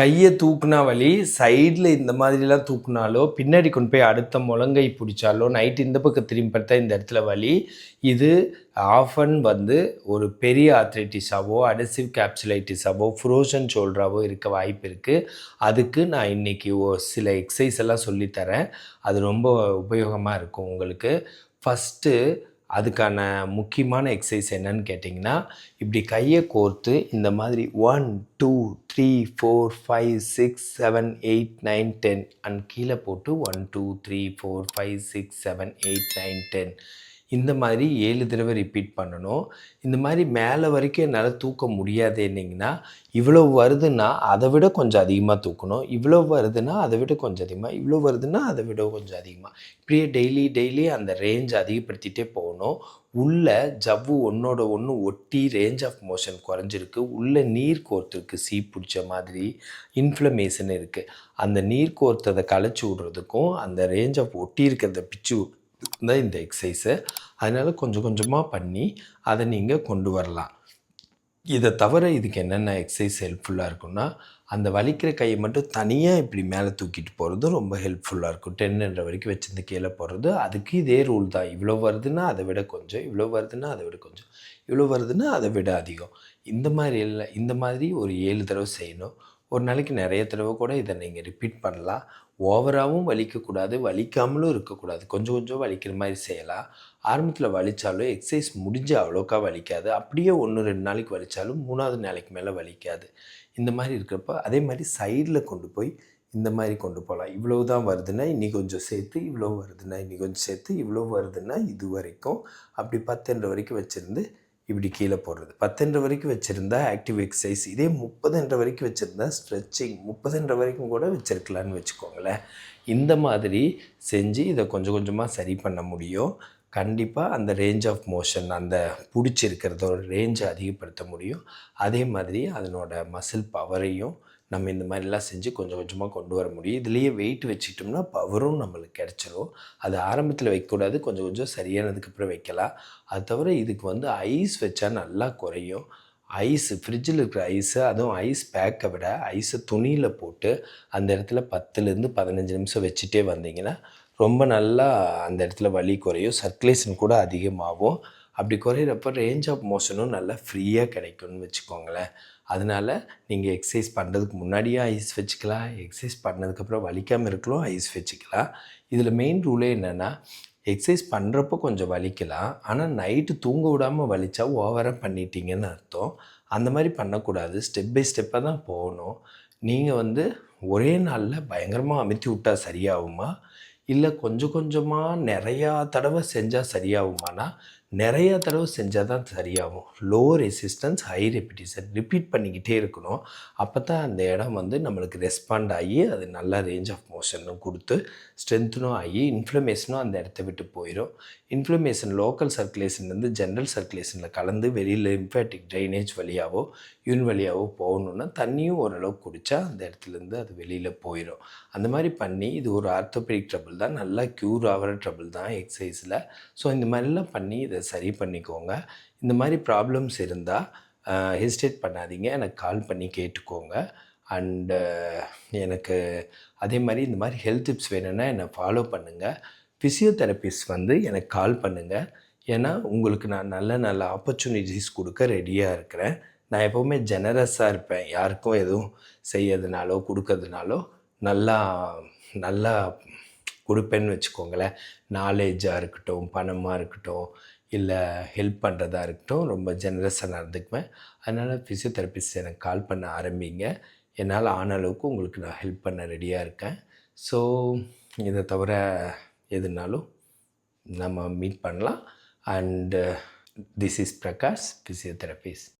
கையை தூக்குனா வலி சைடில் இந்த மாதிரிலாம் தூக்குனாலோ பின்னாடி கொண்டு போய் அடுத்த முழங்கை பிடிச்சாலோ நைட் இந்த பக்கம் திரும்பி பார்த்தா இந்த இடத்துல வலி. இது ஆஃபன் வந்து ஒரு பெரிய ஆத்ரைட்டிஸாவோ அடசிவ் கேப்சுலைட்டிஸாவோ ஃப்ரோசன் ஷோல்டராவோ இருக்க வாய்ப்பு இருக்குது அதுக்கு நான் இன்றைக்கி சில எக்ஸசைஸ் எல்லாம் சொல்லித்தரேன் அது ரொம்ப உபயோகமாக இருக்கும் உங்களுக்கு. ஃபஸ்ட்டு அதுக்கான முக்கியமான எக்ஸசைஸ் என்னன்னு கேட்டிங்கன்னா இப்படி கையை கோர்த்து இந்த மாதிரி one two three four five six seven eight nine ten and கீழே போட்டு one two three four five six seven eight nine ten இந்த மாதிரி ஏழு தடவை ரிப்பீட் பண்ணணும். இந்த மாதிரி மேலே வரைக்கும் என்னால் தூக்க முடியாது என்னிங்கன்னா இவ்வளோ வருதுன்னா அதை விட கொஞ்சம் அதிகமாக தூக்கணும். இவ்வளோ வருதுன்னா அதை விட கொஞ்சம் அதிகமாக இவ்வளோ வருதுன்னா அதை விட கொஞ்சம் அதிகமாக இப்படியே டெய்லி டெய்லி அந்த ரேஞ்ச் அதிகப்படுத்திகிட்டே போகணும். உள்ள ஜவ்வு ஒன்றோட ஒன்று ஒட்டி ரேஞ்ச் ஆஃப் மோஷன் குறைஞ்சிருக்கு. உள்ளே நீர் கோர்த்துருக்கு சீ பிடிச்ச மாதிரி இன்ஃப்ளமேஷன் இருக்குது அந்த நீர் கோர்த்ததை களைச்சி விட்றதுக்கும் அந்த ரேஞ்ச் ஆஃப் ஒட்டி இருக்கிறத பிச்சு தான் இந்த எக்ஸசைஸு அதனால் கொஞ்சம் கொஞ்சமாக பண்ணி அதை நீங்கள் கொண்டு வரலாம். இதை தவிர இதுக்கு என்னென்ன எக்ஸசைஸ் ஹெல்ப்ஃபுல்லாக இருக்கும்னா அந்த வலிக்கிற கையை மட்டும் தனியாக இப்படி மேலே தூக்கிட்டு போகிறது ரொம்ப ஹெல்ப்ஃபுல்லாக இருக்கும். டென்ன்ற வரைக்கும் வச்சிருந்து கீழே போகிறது அதுக்கு இதே ரூல் தான். இவ்வளோ வருதுன்னா அதை விட கொஞ்சம் இவ்வளோ வருதுன்னா அதை விட கொஞ்சம் இவ்வளோ வருதுன்னா அதை விட அதிகம். இந்த மாதிரி இல்லை இந்த மாதிரி ஒரு ஏழு தடவை செய்யணும். ஒரு நாளைக்கு நிறைய தடவை கூட இதை நீங்கள் ரிப்பீட் பண்ணலாம். ஓவராகவும் வலிக்கக்கூடாது வலிக்காமலும் இருக்கக்கூடாது. கொஞ்சம் கொஞ்சம் வலிக்கிற மாதிரி செய்யலாம். ஆரம்பத்தில் வலித்தாலும் எக்ஸசைஸ் முடிஞ்சு அவ்வளோக்கா வலிக்காது. அப்படியே ஒன்று ரெண்டு நாளைக்கு வலித்தாலும் மூணாவது நாளைக்கு மேலே வலிக்காது. இந்த மாதிரி இருக்கிறப்ப அதே மாதிரி சைடில் கொண்டு போய் இந்த மாதிரி கொண்டு போகலாம். இவ்வளோ தான் வருதுன்னா இன்னி கொஞ்சம் சேர்த்து இவ்வளோ வருதுன்னா இன்னி கொஞ்சம் சேர்த்து இவ்வளோ வருதுன்னா இது வரைக்கும் அப்படி பத்துன்ற வரைக்கும் வச்சுருந்து இப்படி கீழே போடுறது. பத்தென்ற வரைக்கும் வச்சுருந்தா ஆக்டிவ் எக்ஸசைஸ் இதே முப்பதுன்ற வரைக்கும் வச்சுருந்தா ஸ்ட்ரெச்சிங் முப்பதுன்ற வரைக்கும் கூட வச்சுருக்கலான்னு வச்சுக்கோங்களேன். இந்த மாதிரி செஞ்சு இதை கொஞ்சம் கொஞ்சமாக சரி பண்ண முடியும். கண்டிப்பாக அந்த ரேஞ்ச் ஆஃப் மோஷன் அந்த பிடிச்சிருக்கிறதோட ரேஞ்சை அதிகப்படுத்த முடியும். அதே மாதிரி அதனோட மசில் பவரையும் நம்ம இந்த மாதிரிலாம் செஞ்சு கொஞ்சம் கொஞ்சமாக கொண்டு வர முடியும். இதுலேயே வெயிட் வச்சுக்கிட்டோம்னா பவரும் நம்மளுக்கு கிடச்சிரும். அது ஆரம்பத்தில் வைக்கக்கூடாது. கொஞ்சம் கொஞ்சம் சரியானதுக்கப்புறம் வைக்கலாம். அது தவிர இதுக்கு வந்து ஐஸ் வச்சா நல்லா குறையும். ஐஸு ஃப்ரிட்ஜில் இருக்கிற ஐஸு அதுவும் ஐஸ் பேக்கை விட ஐஸை துணியில் போட்டு அந்த இடத்துல பத்துலேருந்து பதினஞ்சு நிமிஷம் வச்சுட்டே வந்தீங்கன்னா ரொம்ப நல்லா அந்த இடத்துல வலி குறையும் சர்க்குலேஷன் கூட அதிகமாகும். அப்படி குறையிறப்ப ரேஞ்ச் ஆஃப் மோஷனும் நல்லா ஃப்ரீயாக கிடைக்கும்னு வச்சுக்கோங்களேன். அதனால் நீங்கள் எக்ஸசைஸ் பண்ணுறதுக்கு முன்னாடியே ஐஸ் வச்சுக்கலாம். எக்ஸசைஸ் பண்ணதுக்கப்புறம் வலிக்காமல் இருக்கலாம் ஐஸ் வச்சுக்கலாம். இதில் மெயின் ரூலே என்னென்னா எக்ஸசைஸ் பண்ணுறப்போ கொஞ்சம் வலிக்கலாம். ஆனால் நைட்டு தூங்க விடாமல் வலிச்சா ஓவராக பண்ணிட்டீங்கன்னு அர்த்தம். அந்த மாதிரி பண்ணக்கூடாது. ஸ்டெப் பை ஸ்டெப்பாக தான் போகணும். நீங்கள் வந்து ஒரே நாளில் பயங்கரமாக அமுத்தி விட்டால் சரியாகுமா? இல்லை கொஞ்சம் கொஞ்சமாக நிறையா தடவை செஞ்சால் சரியாகுமானா நிறையா தடவை செஞ்சால் தான் சரியாகும். Low resistance high repetition repeat பண்ணிக்கிட்டே இருக்கணும். அப்போ தான் அந்த இடம் வந்து நம்மளுக்கு ரெஸ்பாண்ட் ஆகி அது நல்லா ரேஞ்ச் ஆஃப் மோஷனும் கொடுத்து ஸ்ட்ரென்த்தனும் ஆகி இன்ஃப்ளமேஷனும் அந்த இடத்த விட்டு போயிடும் இன்ஃப்ளமேஷன் லோக்கல் சர்க்குலேஷன்லேருந்து ஜென்ரல் சர்க்குலேஷனில் கலந்து வெளியில் இம்ஃபேட்டிக் ட்ரைனேஜ் வழியாகவோ யூன் வழியாகவோ போகணுன்னா தண்ணியும் ஓரளவுக்கு குடித்தா அந்த இடத்துலேருந்து அது வெளியில் போயிடும் அந்த மாதிரி பண்ணி இது ஒரு ஆர்த்தோபெடிக் ட்ரபிள் தான். நல்லா க்யூர் ஆகிற ட்ரபிள் தான் எக்ஸசைஸில் ஸோ இந்த மாதிரிலாம் பண்ணி இதை சரி பண்ணிக்கோங்க. இந்த மாதிரி ப்ராப்ளம்ஸ் இருந்தால் ஹெசிடேட் பண்ணாதீங்க. எனக்கு கால் பண்ணி கேட்டுக்கோங்க. அண்டு எனக்கு அதே மாதிரி இந்த மாதிரி ஹெல்த் டிப்ஸ் வேணும்னா என்னை ஃபாலோ பண்ணுங்கள் ஃபிசியோதெரபிஸ்ட் வந்து எனக்கு கால் பண்ணுங்கள் ஏன்னா உங்களுக்கு நான் நல்ல நல்ல ஆப்பர்ச்சுனிட்டிஸ் கொடுக்க ரெடியாக இருக்கிறேன். நான் எப்போவுமே ஜெனரஸாக இருப்பேன். யாருக்கும் எதுவும் செய்யறதுனாலோ கொடுக்கறதுனாலோ நல்லா நல்லா கொடுப்பேன்னு வச்சுக்கோங்களேன். நாலேஜாக இருக்கட்டும் பணமாக இருக்கட்டும் இல்லை ஹெல்ப் பண்ணுறதா இருக்கட்டும் ரொம்ப ஜெனரஸாக நடந்துக்குவேன். அதனால் ஃபிசியோதெரபிஸ்ட் எனக்கு கால் பண்ண ஆரம்பிங்க. என்னால் ஆன அளவுக்கு உங்களுக்கு நான் ஹெல்ப் பண்ண ரெடியாக இருக்கேன். ஸோ இதை தவிர எதுனாலும் நம்ம மீட் பண்ணலாம். And this is Prakash physiotherapist